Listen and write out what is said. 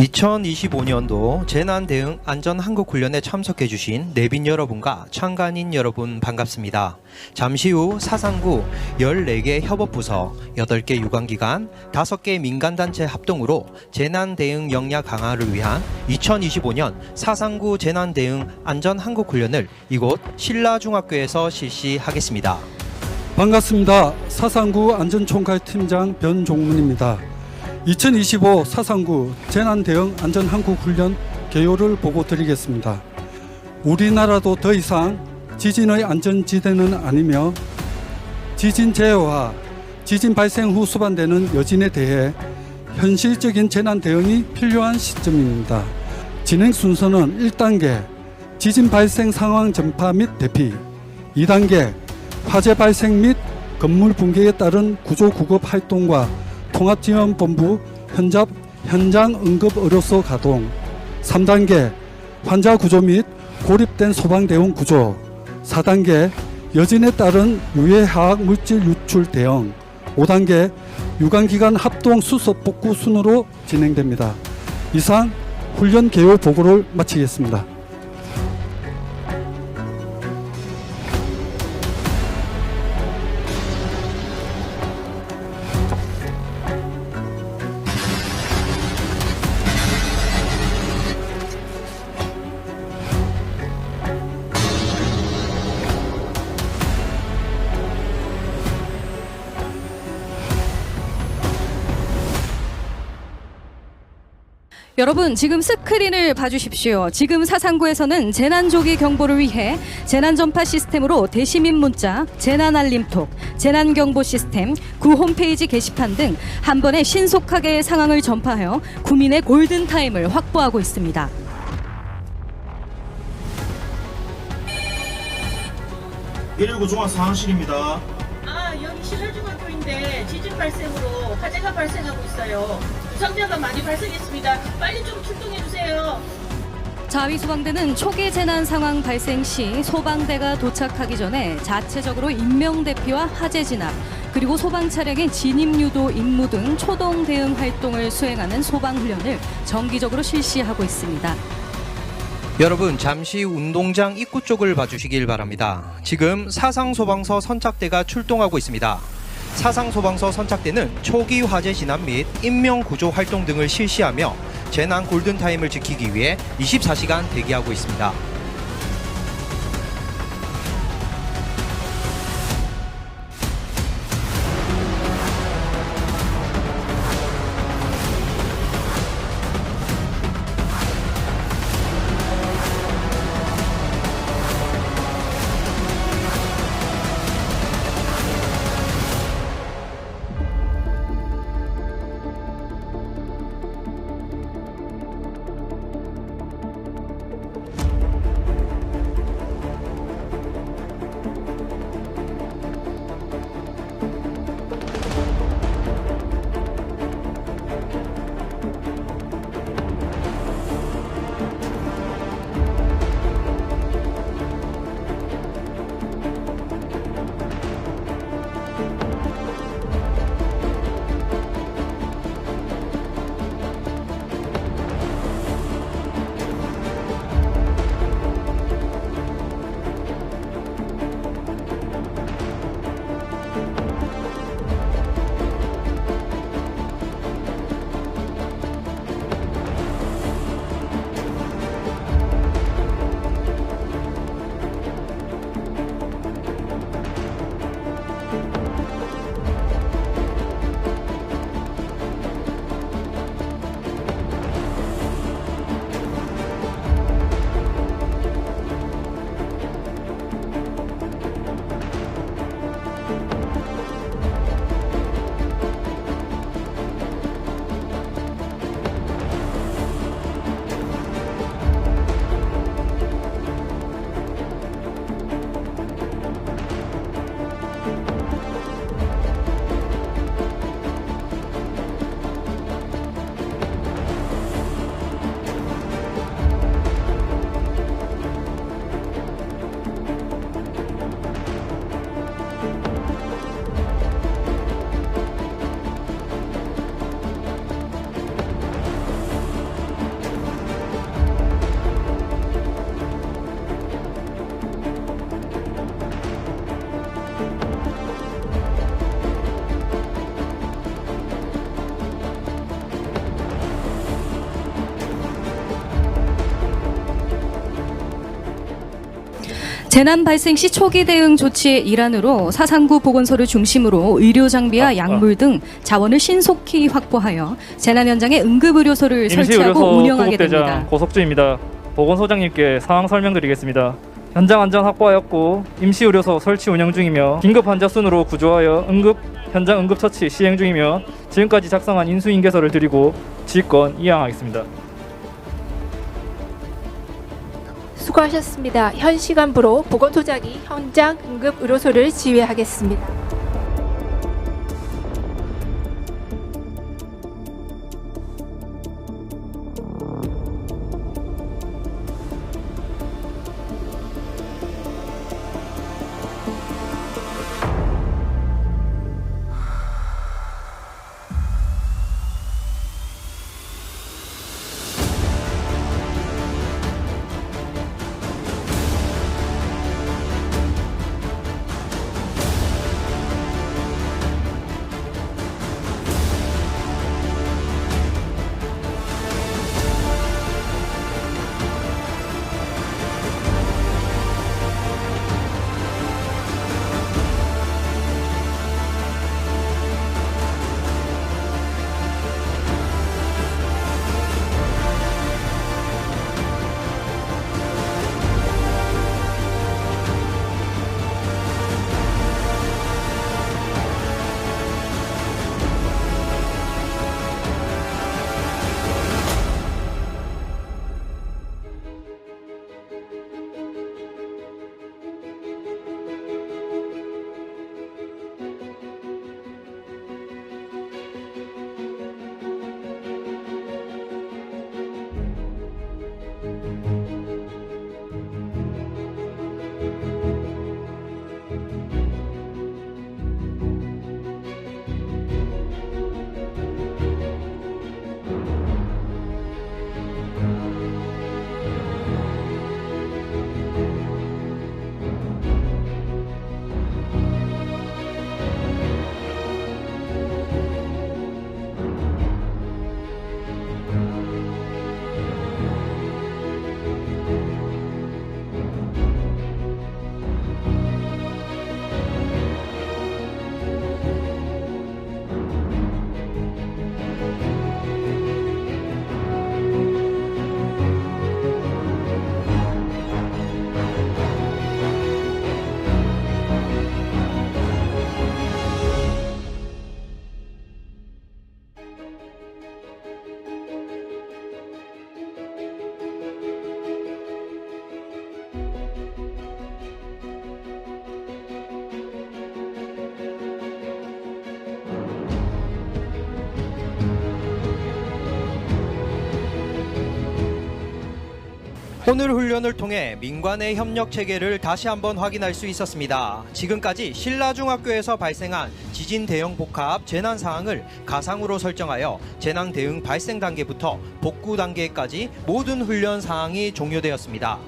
2025년도 재난 대응 안전 한국 훈련에 참석해 주신 내빈 여러분과 참관인 여러분 반갑습니다. 잠시 후 사상구 14개 협업부서, 8개 유관기관, 5개 민간단체 합동으로 재난 대응 역량 강화를 위한 2025년 사상구 재난 대응 안전 한국 훈련을 이곳 신라중학교에서 실시하겠습니다. 반갑습니다. 사상구 안전총괄 팀장 변종문입니다. 2025 사상구 재난대응 안전한국훈련 개요를 보고 드리겠습니다. 우리나라도 더 이상 지진의 안전지대는 아니며 지진 재해와 지진 발생 후 수반되는 여진에 대해 현실적인 재난 대응이 필요한 시점입니다. 진행 순서는 1단계 지진 발생 상황 전파 및 대피, 2단계 화재 발생 및 건물 붕괴에 따른 구조 구급 활동과 통합지원본부 현장, 현장 응급 의료소 가동 3단계 환자 구조 및 고립된 소방 대응 구조 4단계 여진에 따른 유해화학 물질 유출 대응 5단계 유관기관 합동 수습 복구 순으로 진행됩니다. 이상 훈련 개요 보고를 마치겠습니다. 여러분 지금 스크린을 봐주십시오. 지금 사상구에서는 재난조기 경보를 위해 재난전파 시스템으로 대시민 문자, 재난알림톡, 재난경보 시스템, 구 홈페이지 게시판 등 한 번에 신속하게 상황을 전파하여 구민의 골든타임을 확보하고 있습니다. 일1 9 종합상황실입니다. 아, 여기 신라중학교인데 지진 발생으로 화재가 발생하고 있어요. 부상자가 많이 발생했습니다. 빨리 좀 출동해 주세요. 자위 소방대는 초기 재난 상황 발생 시 소방대가 도착하기 전에 자체적으로 인명 대피와 화재 진압 그리고 소방 차량의 진입 유도 임무 등 초동 대응 활동을 수행하는 소방 훈련을 정기적으로 실시하고 있습니다. 여러분 잠시 운동장 입구 쪽을 봐주시길 바랍니다. 지금 사상소방서 선착대가 출동하고 있습니다. 사상소방서 선착대는 초기 화재 진압 및 인명 구조 활동 등을 실시하며 재난 골든타임을 지키기 위해 24시간 대기하고 있습니다. 재난 발생 시 초기 대응 조치의 일환으로 사상구 보건소를 중심으로 의료 장비와 아, 약물 등 자원을 신속히 확보하여 재난 현장에 응급 의료소를 설치하고 운영하게 됩니다. 고석주입니다. 보건소장님께 상황 설명드리겠습니다. 현장 안전 확보하였고 임시 의료소 설치 운영 중이며 긴급 환자 순으로 구조하여 응급 현장 응급 처치 시행 중이며 지금까지 작성한 인수인계서를 드리고 지휘권 이양하겠습니다. 수고하셨습니다. 현 시간부로 보건소장이 현장 응급 의료소를 지휘하겠습니다. 오늘 훈련을 통해 민관의 협력 체계를 다시 한번 확인할 수 있었습니다. 지금까지 신라중학교에서 발생한 지진 대형 복합 재난 상황을 가상으로 설정하여 재난 대응 발생 단계부터 복구 단계까지 모든 훈련 사항이 종료되었습니다.